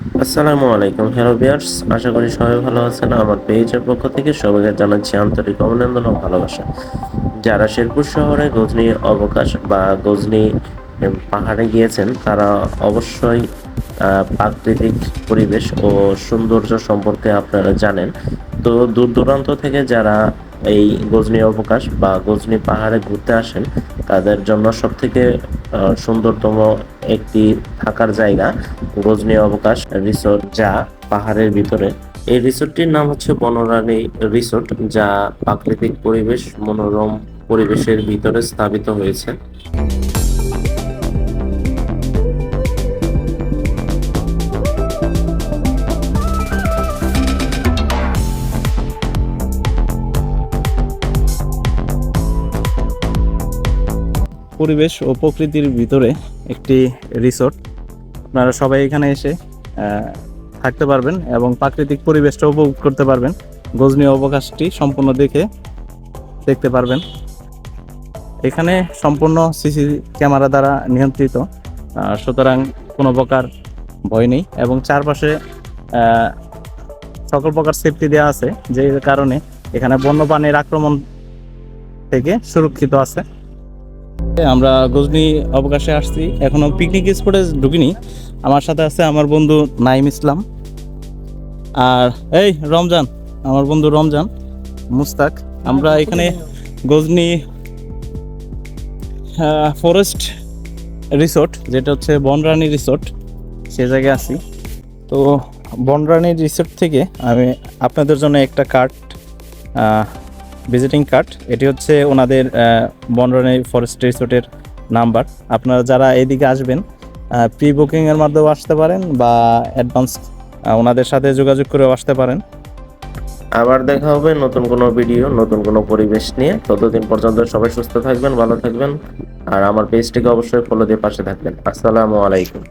আসসালামু আলাইকুম, হ্যালো বিয়ার্স আশা করি সবাই ভালো আছেন। আমার পেজের পক্ষ থেকে সবাইকে জানাচ্ছি আন্তরিক অভিনন্দন ও ভালোবাসা। যারা শেরপুর শহরে গজনি অবকাশ বা গজনি পাহাড়ে গিয়েছেন, তারা অবশ্যই প্রাকৃতিক পরিবেশ ও সৌন্দর্য সম্পর্কে আপনারা জানেন। তো দূর দূরান্ত থেকে যারা এই গজনি অবকাশ বা গজনি পাহাড়ে ঘুরতে আসেন, তাদের জন্য সব থেকে সুন্দরতম একটি থাকার জায়গা রোজনীয় অবকাশ রিসোর্ট যা পাহাড়ের ভিতরে। এই রিসোর্টটির নাম হচ্ছে বনরানী রিসোর্ট, যা প্রাকৃতিক পরিবেশ, মনোরম পরিবেশের ভিতরে স্থাপিত হয়েছে। পরিবেশ ও প্রকৃতির ভিতরে একটি রিসোর্ট। আপনারা সবাই এখানে এসে থাকতে পারবেন এবং প্রাকৃতিক পরিবেশটা উপভোগ করতে পারবেন। গজনি অবকাশটি সম্পূর্ণ দেখে দেখতে পারবেন। এখানে সম্পূর্ণ সিসি ক্যামেরা দ্বারা নিয়ন্ত্রিত সুতরাং কোনো প্রকার ভয় নেই এবং চারপাশে সকল প্রকার সেফটি দেওয়া আছে, যে কারণে এখানে বন্যপ্রাণীর আক্রমণ থেকে সুরক্ষিত আছে। আমরা গজনি অবকাশে আসছি। এখনও পিকনিক স্পটে ঢুকিনি। আমার সাথে আছে আমার বন্ধু নাইম ইসলাম। আর এই, রমজান। আমার বন্ধু রমজান। মুস্তাক। আমরা এখানে গজনি ফরেস্ট রিসোর্ট যেটা হচ্ছে বনরানী রিসোর্ট সে জায়গায় আছি। তো বনরানী রিসোর্ট থেকে আমি আপনাদের জন্য একটা কার্ড ভিজিটিং কার্ড এটি হচ্ছে ওনাদের আহ, ফরেস্ট রিসোর্টের নাম্বার আপনারা যারা এদিকে আসবেন প্রি বুকিংয়ের মাধ্যমে আসতে পারেন বা অ্যাডভান্স ওনাদের সাথে যোগাযোগ করেও আসতে পারেন। আবার দেখা হবে নতুন কোনো ভিডিও নতুন কোনো পরিবেশ নিয়ে। ততদিন পর্যন্ত সবাই সুস্থ থাকবেন ভালো থাকবেন। আর আমার পেজটিকে অবশ্যই ফলো দিয়ে পাশে থাকবেন। আসসালামু আলাইকুম।